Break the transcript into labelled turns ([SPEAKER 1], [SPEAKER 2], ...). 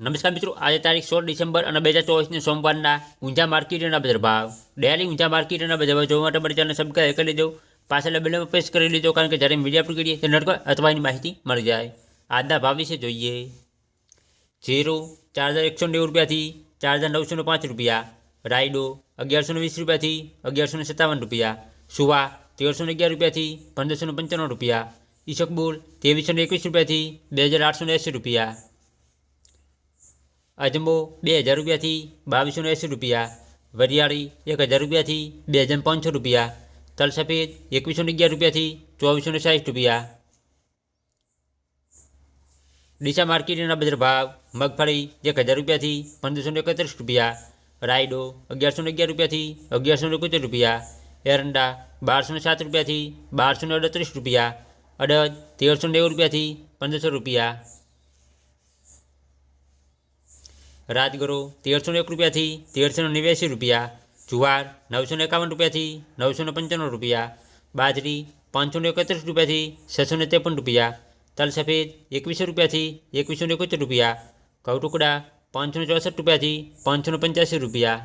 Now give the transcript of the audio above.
[SPEAKER 1] નમસ્કાર મિત્રો આજે તારીખ સોળ ડિસેમ્બર અને બે હજાર ચોવીસની સોમવારના ઊંઝા માર્કેટના બજાર ભાવ ડેલી ઊંઝા માર્કેટના બજાર ભાવ જોવા માટે મારી ચેનલ સબસ્ક્રાઈબ કરી લેજો પાછળ બેલમાં પ્રેસ કરી લેજો કારણ કે જ્યારે મીડિયા પર કરીએ તે નડકો અથવા એની માહિતી મળી જાય આજના ભાવ વિશે જોઈએ જીરો ચાર હજાર એકસો નેવું રૂપિયાથી ચાર હજાર નવસો ને પાંચ રૂપિયા રાયડો અગિયારસો ને વીસ રૂપિયાથી અગિયારસો ને સત્તાવન રૂપિયા સુવા તેરસો ને અગિયાર રૂપિયાથી પંદરસો ને પંચાણું રૂપિયા ઈશકબુલ ત્રેવીસો ને એકવીસ રૂપિયાથી બે હજાર આઠસો ને એંસી રૂપિયા અજમો બે હજાર રૂપિયાથી બાવીસો એંસી રૂપિયા વરિયાળી એક હજાર રૂપિયાથી બે હજાર પાંચસો રૂપિયા તલ સફેદ એકવીસો અગિયાર રૂપિયાથી ચોવીસો સાઠ રૂપિયા ડીસા માર્કેટના બજાર ભાવ મગફળી એક હજાર રૂપિયાથી પંદરસો એકત્રીસ રૂપિયા રાયડો અગિયારસો અગિયાર રૂપિયાથી અગિયારસો એકોતેર રૂપિયા એરંડા બારસો સાત રૂપિયાથી બારસો અડત્રીસ રૂપિયા અડદ તેરસો નેવું રૂપિયાથી પંદરસો રૂપિયા રાજગરો તેરસો એક રૂપિયાથી તેરસો નેવ્યાસી રૂપિયા, જુવાર નવસો એકાવન રૂપિયાથી નવસો પંચાણું રૂપિયા, બાજરી પાંચસો એકત્રીસ રૂપિયાથી છસો ને ત્રેપન રૂપિયા, તલ સફેદ એકવીસો રૂપિયાથી એકવીસો એકોતેર રૂપિયા ઘઉં ટુકડા પાંચસો ચોસઠ રૂપિયાથી પાંચસો પંચ્યાસી રૂપિયા.